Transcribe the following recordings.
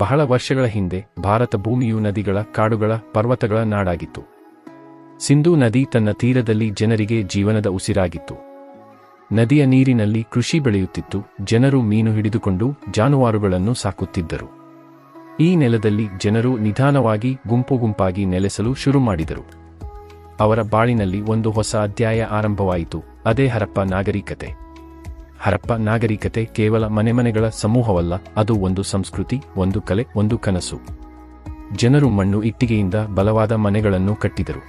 ಬಹಳ ವರ್ಷಗಳ ಹಿಂದೆ ಭಾರತ ಭೂಮಿಯು ನದಿಗಳ, ಕಾಡುಗಳ, ಪರ್ವತಗಳ ನಾಡಾಗಿತ್ತು. ಸಿಂಧೂ ನದಿ ತನ್ನ ತೀರದಲ್ಲಿ ಜನರಿಗೆ ಜೀವನದ ಉಸಿರಾಗಿತ್ತು. ನದಿಯ ನೀರಿನಲ್ಲಿ ಕೃಷಿ ಬೆಳೆಯುತ್ತಿತ್ತು, ಜನರು ಮೀನು ಹಿಡಿದುಕೊಂಡು ಜಾನುವಾರುಗಳನ್ನು ಸಾಕುತ್ತಿದ್ದರು. ಈ ನೆಲದಲ್ಲಿ ಜನರು ನಿಧಾನವಾಗಿ ಗುಂಪು ಗುಂಪಾಗಿ ನೆಲೆಸಲು ಶುರು ಮಾಡಿದರು. ಅವರ ಬಾಳಿನಲ್ಲಿ ಒಂದು ಹೊಸ ಅಧ್ಯಾಯ ಆರಂಭವಾಯಿತು, ಅದೇ ಹರಪ್ಪ ನಾಗರಿಕತೆ. ಹರಪ್ಪ ನಾಗರಿಕತೆ ಕೇವಲ ಮನೆಮನೆಗಳ ಸಮೂಹವಲ್ಲ, ಅದು ಒಂದು ಸಂಸ್ಕೃತಿ, ಒಂದು ಕಲೆ, ಒಂದು ಕನಸು. ಜನರು ಮಣ್ಣು ಇಟ್ಟಿಗೆಯಿಂದ ಬಲವಾದ ಮನೆಗಳನ್ನು ಕಟ್ಟಿದರು.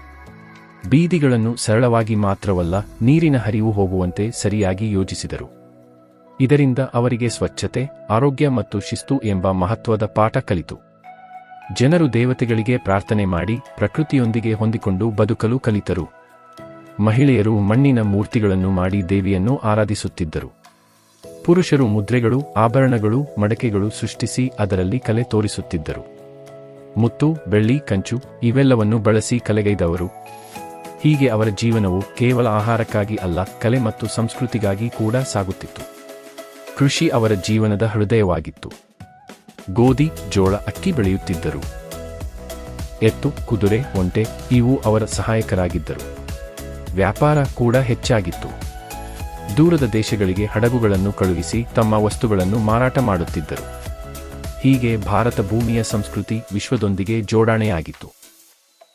ಬೀದಿಗಳನ್ನು ಸರಳವಾಗಿ ಮಾತ್ರವಲ್ಲ, ನೀರಿನ ಹರಿವು ಹೋಗುವಂತೆ ಸರಿಯಾಗಿ ಯೋಜಿಸಿದರು. ಇದರಿಂದ ಅವರಿಗೆ ಸ್ವಚ್ಛತೆ, ಆರೋಗ್ಯ ಮತ್ತು ಶಿಸ್ತು ಎಂಬ ಮಹತ್ವದ ಪಾಠ ಕಲಿತು. ಜನರು ದೇವತೆಗಳಿಗೆ ಪ್ರಾರ್ಥನೆ ಮಾಡಿ, ಪ್ರಕೃತಿಯೊಂದಿಗೆ ಹೊಂದಿಕೊಂಡು ಬದುಕಲು ಕಲಿತರು. ಮಹಿಳೆಯರು ಮಣ್ಣಿನ ಮೂರ್ತಿಗಳನ್ನು ಮಾಡಿ ದೇವಿಯನ್ನು ಆರಾಧಿಸುತ್ತಿದ್ದರು. ಪುರುಷರು ಮುದ್ರೆಗಳು, ಆಭರಣಗಳು, ಮಡಕೆಗಳು ಸೃಷ್ಟಿಸಿ ಅದರಲ್ಲಿ ಕಲೆ ತೋರಿಸುತ್ತಿದ್ದರು. ಮುತ್ತು, ಬೆಳ್ಳಿ, ಕಂಚು ಇವೆಲ್ಲವನ್ನು ಬಳಸಿ ಕಲೆಗೈದವರು. ಹೀಗೆ ಅವರ ಜೀವನವು ಕೇವಲ ಆಹಾರಕ್ಕಾಗಿ ಅಲ್ಲ, ಕಲೆ ಮತ್ತು ಸಂಸ್ಕೃತಿಗಾಗಿ ಕೂಡ ಸಾಗುತ್ತಿತ್ತು. ಕೃಷಿ ಅವರ ಜೀವನದ ಹೃದಯವಾಗಿತ್ತು. ಗೋಧಿ, ಜೋಳ, ಅಕ್ಕಿ ಬೆಳೆಯುತ್ತಿದ್ದರು. ಎತ್ತು, ಕುದುರೆ, ಒಂಟೆ ಇವು ಅವರ ಸಹಾಯಕರಾಗಿದ್ದರು. ವ್ಯಾಪಾರ ಕೂಡ ಹೆಚ್ಚಾಗಿತ್ತು. ದೂರದ ದೇಶಗಳಿಗೆ ಹಡಗುಗಳನ್ನು ಕಳುಹಿಸಿ ತಮ್ಮ ವಸ್ತುಗಳನ್ನು ಮಾರಾಟ ಮಾಡುತ್ತಿದ್ದರು. ಹೀಗೆ ಭಾರತ ಭೂಮಿಯ ಸಂಸ್ಕೃತಿ ವಿಶ್ವದೊಂದಿಗೆ ಜೋಡಣೆಯಾಗಿತ್ತು.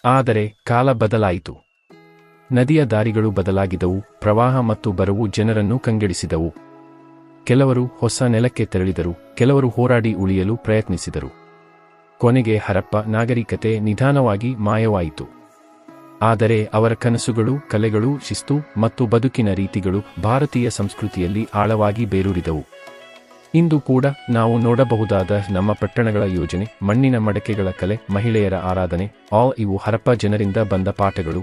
ಆದರೆ ಕಾಲ ಬದಲಾಯಿತು. ನದಿಯ ದಾರಿಗಳು ಬದಲಾಗಿದವು, ಪ್ರವಾಹ ಮತ್ತು ಬರವು ಜನರನ್ನು ಕಂಗೆಡಿಸಿದವು. ಕೆಲವರು ಹೊಸ ನೆಲಕ್ಕೆ ತೆರಳಿದರು, ಕೆಲವರು ಹೋರಾಡಿ ಉಳಿಯಲು ಪ್ರಯತ್ನಿಸಿದರು. ಕೊನೆಗೆ ಹರಪ್ಪ ನಾಗರಿಕತೆ ನಿಧಾನವಾಗಿ ಮಾಯವಾಯಿತು. ಆದರೆ ಅವರ ಕನಸುಗಳು, ಕಲೆಗಳು, ಶಿಸ್ತು ಮತ್ತು ಬದುಕಿನ ರೀತಿಗಳು ಭಾರತೀಯ ಸಂಸ್ಕೃತಿಯಲ್ಲಿ ಆಳವಾಗಿ ಬೇರೂರಿದವು. ಇಂದು ಕೂಡ ನಾವು ನೋಡಬಹುದಾದ ನಮ್ಮ ಪಟ್ಟಣಗಳ ಯೋಜನೆ, ಮಣ್ಣಿನ ಮಡಕೆಗಳ ಕಲೆ, ಮಹಿಳೆಯರ ಆರಾಧನೆ ಆ ಇವು ಹರಪ್ಪ ಜನರಿಂದ ಬಂದ ಪಾಠಗಳು.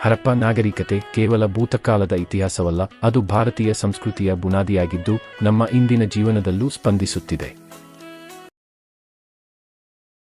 ಹರಪ್ಪ ನಾಗರಿಕತೆ ಕೇವಲ ಭೂತಕಾಲದ ಇತಿಹಾಸವಲ್ಲ, ಅದು ಭಾರತೀಯ ಸಂಸ್ಕೃತಿಯ ಬುನಾದಿಯಾಗಿದ್ದು ನಮ್ಮ ಇಂದಿನ ಜೀವನದಲ್ಲೂ ಸ್ಪಂದಿಸುತ್ತಿದೆ.